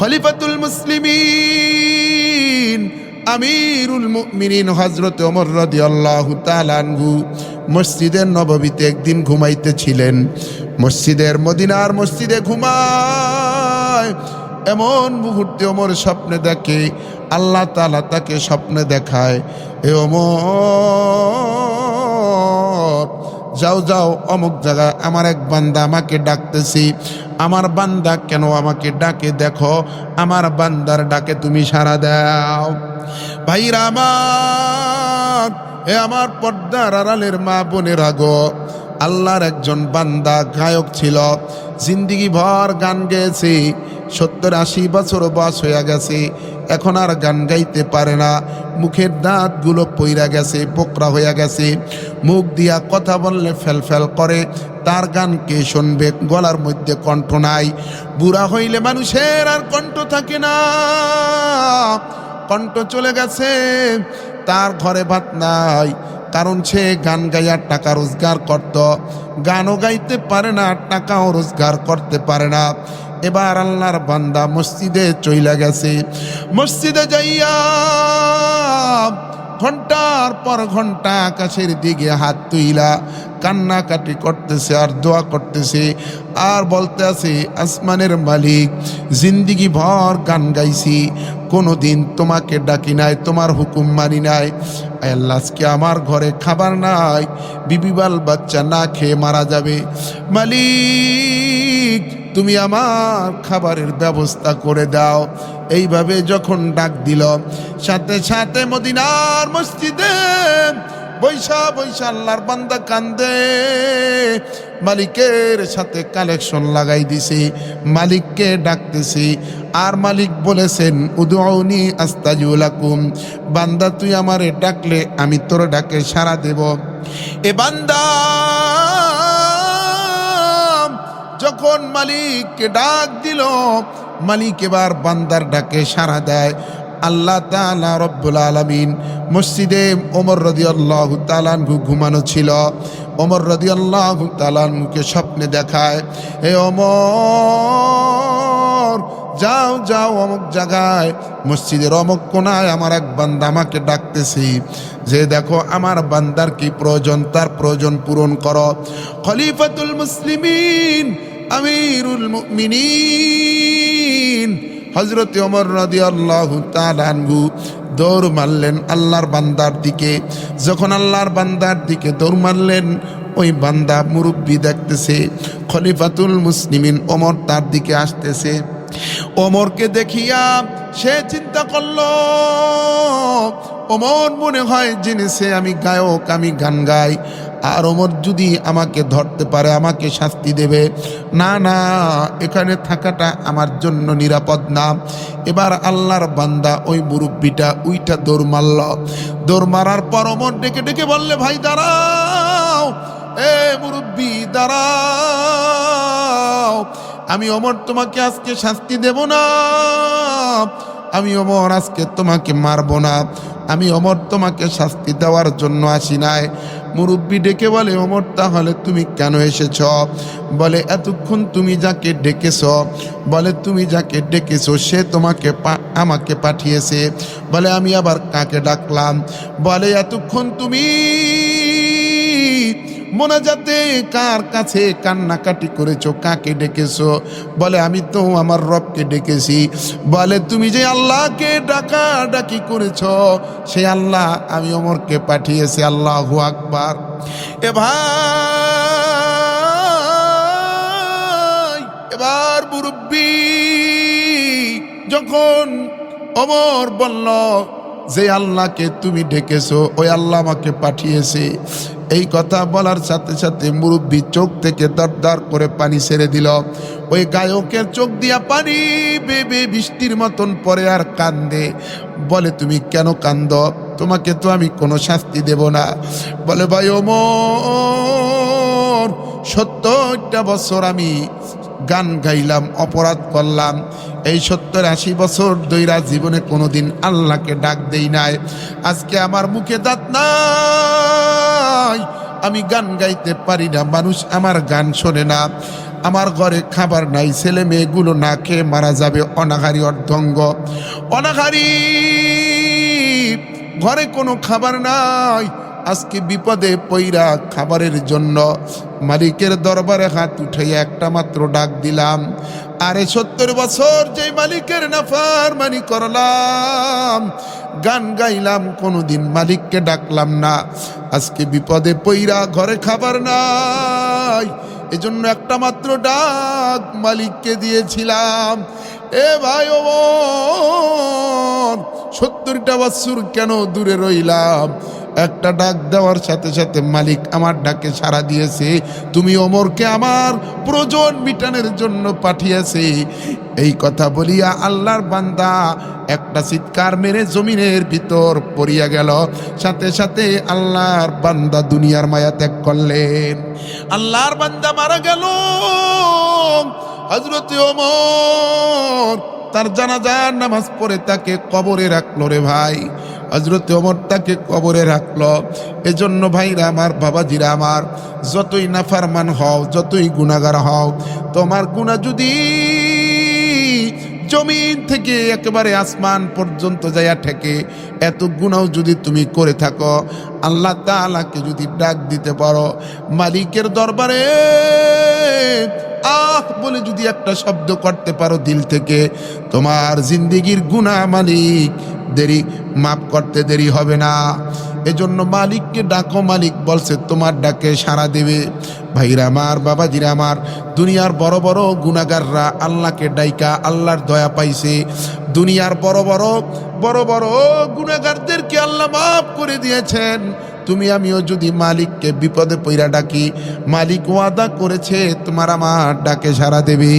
খলিফাতুল মুসলিমিন, আমিরুল মুমিনিন হজরত ওমর রাদিয়াল্লাহু তাআলা আনহু মসজিদের নববীতে একদিন ঘুমাইতেছিলেন। মসজিদের মদিনার মসজিদে ঘুমায়, এমন মুহূর্তে ওমর স্বপ্নে দেখে, আল্লাহ তাআলা তাকে স্বপ্নে দেখায়, এ ওমর যাও যাও, অমুক জায়গায় আমার এক বান্দা আমাকে ডাকতেছি। আমার বান্দা কেন আমাকে ডাকে? দেখো, আমার বান্দার ডাকে তুমি সারা দাও। ভাইরা আমার, এ আমার পর্দার আড়ালের মা বোনের আগো আল্লাহর একজন বান্দা গায়ক ছিল। জিন্দিগি ভর গান গেয়েছে। সত্তর আশি বছর বয়স হয়ে গেছে। এখন আর গান গাইতে পারে না। মুখের দাঁতগুলো পইরা গেছে, পোকরা হয়ে গেছে। মুখ দিয়া কথা বললে ফেল ফেল করে। তার গান কে শুনবে? গলার মধ্যে কণ্ঠ নাই। বুড়া হইলে মানুষের আর কণ্ঠ থাকে না। কণ্ঠ চলে গেছে, তার ঘরে ভাত নাই। কারণ সে গান গাইয়া টাকা রোজগার করত। গানও গাইতে পারে না, টাকাও রোজগার করতে পারে না। এবার আল্লাহর বান্দা মসজিদে চইলা গেছে। মসজিদে যাইয়া ঘণ্টার পর ঘণ্টা আকাশের দিকে হাত তুইলা, কান্নাকাটি করতেছে আর দোয়া করতেছে। আর বলতে আছে, আসমানের মালিক, জিন্দিগি ভর গান গাইছি কোনো দিন তোমাকে ডাকি নাই, তোমার হুকুম মানি নাই। আয় আল্লাহ, আজকে আমার ঘরে খাবার নাই, বিবিবাল বাচ্চা না খেয়ে মারা যাবে। মালিক তুমি আমার খাবারের ব্যবস্থা করে দাও। এইভাবে যখন ডাক দিল, সাথে সাথে মদিনার মসজিদে বৈশা বৈশা আল্লাহর বান্দা কান্দে। মালিকের সাথে কালেকশন লাগাই দিছি, মালিককে ডাকতেছি, আর মালিক বলেছেন উদৌনি আস্তাজুলাকুম বান্দা তুই আমারে ডাকলে আমি তোর ডাকে সাড়া দেব। এ বান্দা যখন মালিককে ডাক দিল, মালিক এবার বান্দার ডাকে সাড়া দেয়। আল্লাহ তালা রব্বুল আলমিন মসজিদে ওমর রদি আল্লাহ তালানহু ঘুমানো ছিল। ওমর রদি আল্লাহ তালানহুকে স্বপ্নে দেখায়, হে ওমর, যাও যাও অমুক জায়গায়। মসজিদের অমুক কোনায় আমার এক বান্দা আমাকে ডাকতেছি। যে দেখো আমার বান্দার কি প্রয়োজন, তার প্রয়োজন পূরণ করো। খলিফাতুল মুসলিমিন আমিরুল মুমিনিন। হজরত ওমর রদি আল্লাহ তালানহু দৌড় মারলেন আল্লাহর বান্দার দিকে। যখন আল্লাহর বান্দার দিকে দৌড় মারলেন, ওই বান্দা মুরব্বী দেখতেছে, খলিফাতুল মুসলিমিন ওমর তার দিকে আসতেছে। ওমরকে দেখিয়া সে চিন্তা করল, ওমর মনে হয় জেনেছে আমি গায়ক, আমি গান গাই। আর ওমর যদি আমাকে ধরতে পারে, আমাকে শাস্তি দেবে। না না, এখানে থাকাটা আমার জন্য নিরাপদ না। এবার আল্লাহর বান্দা ওই মুরব্বিটা উইটা দৌড় মারল। দৌড় মারার পর ওমর ডেকে ডেকে বললে, ভাই, দাঁড়াও। এ মুরব্বি, দাঁড়াও। আমি অমর তোমাকে আজকে শাস্তি দেব না। আমি অমর আজকে তোমাকে মারব না। আমি অমর তোমাকে শাস্তি দেওয়ার জন্য আসি নাই। মুরব্বী ডেকে বলে, অমর, তাহলে তুমি কেন এসেছ? বলে, এতক্ষণ তুমি যাকে ডেকেছ, বলে, তুমি যাকে ডেকেছ, সে তোমাকে আমাকে পাঠিয়েছে। বলে, আমি আবার কাকে ডাকলাম? বলে, এতক্ষণ তুমি মোনাজাতে কার কাছে কান্নাকাটি করেছ, কাকে ডেকেছো? বলে, আমি তো আমার রবকে ডেকেছি। বলে, তুমি যে আল্লাহকে ডাকা ডাকি করেছ, সে আল্লাহ আমি অমরকে পাঠিয়েছি, আল্লাহ আকবার। এ ভাই এবার মুরব্বী যখন অমর বলল, যে আল্লাহকে তুমি ডেকেছো, ওই আল্লাহ আমাকে পাঠিয়েছে। এই কথা বলার সাথে সাথে মুরব্বী চোখ থেকে দরদার করে পানি ছেড়ে দিল। ওই গায়কের চোখ দিয়া পানি বেবে বৃষ্টির মতন পরে আর কান্দে। বলে, তুমি কেন কান্দ? তোমাকে তো আমি কোনো শাস্তি দেব না। বলে, ভাই ওমর, সত্তরটা বছর আমি গান গাইলাম, অপরাধ করলাম। এই সত্তর আশি বছর দৈরা জীবনে কোনোদিন আল্লাহকে ডাক দেই নাই। আজকে আমার মুখে দাঁত নাই আমি গান গাইতে পারি না, মানুষ আমার গান শোনে না। আমার ঘরে খাবার নাই, ছেলে মেয়েগুলো না খেয়ে মারা যাবে, অনাহারি অর্ধঙ্গ। অনাহারি, ঘরে কোনো খাবার নাই, আজকে বিপদে পইরা খাবারের জন্য। মালিকের দরবারে হাত উঠে একটা মাত্র ডাক দিলাম, আরে সত্তর বছর যে মালিকের নাফার মানি করলাম, গান গাইলাম, কোনোদিন মালিককে ডাকলাম না। আজকে বিপদে পইরা ঘরে খাবার নাই। এজন্য একটা মাত্র ডাক মালিককে দিয়েছিলাম। এ ভাই ও সত্তরটা বৎসর কেন দূরে রইলাম? একটা ডাক দেওয়ার সাথে সাথে মালিক আমার ডাকে সাড়া দিয়েছে, তুমি ওমরকে আমার প্রয়োজন মিটানের জন্য পাঠিয়েছে। এই কথা বলিয়া আল্লাহর বান্দা একটা চিৎকার মেরে জমিনের ভিতর পড়িয়া গেল। সাথে সাথে আল্লাহর বান্দা দুনিয়ার মায়া ত্যাগ করলেন। আল্লাহর বান্দা মারা গেল। হজরত ওমর তার জানাজার নামাজ পড়ে তাকে কবরে রাখল রে ভাই। হজরত ওমর তাকে কবরে রাখল। এজন্য ভাইরা আমার, বাবাজিরা আমার, যতই নাফারমান হও, যতই গুণাগার হও, তোমার গুণা যদি জমিন থেকে একেবারে আসমান পর্যন্ত যাইয়া ঠেকে, এত গুণাও যদি তুমি করে থাকো, আল্লাহ তাআলাকে যদি ডাক দিতে পারো, মালিকের দরবারে আহ বলে যদি একটা শব্দ করতে পারো দিল থেকে, তোমার জিন্দিগির গুণা মালিক দেরি মাফ করতে দেরি হবে না। এজন্য মালিককে ডাকো, মালিক বলছে, তোমার ডাকে সাড়া দেবে। ভাইরা আমার, বাবাজিরা আমার, দুনিয়ার বড় বড় গুণাগাররা আল্লাহকে ডাইকা, আল্লাহর দয়া পাইছে। দুনিয়ার বড় বড় বড় বড় গুণাগারদেরকে আল্লাহ মাফ করে দিয়েছেন। তুমি, আমিও যদি মালিককে বিপদে পইরা ডাকি, মালিক ওয়াদা করেছে, তোমার আমার ডাকে সাড়া দেবে।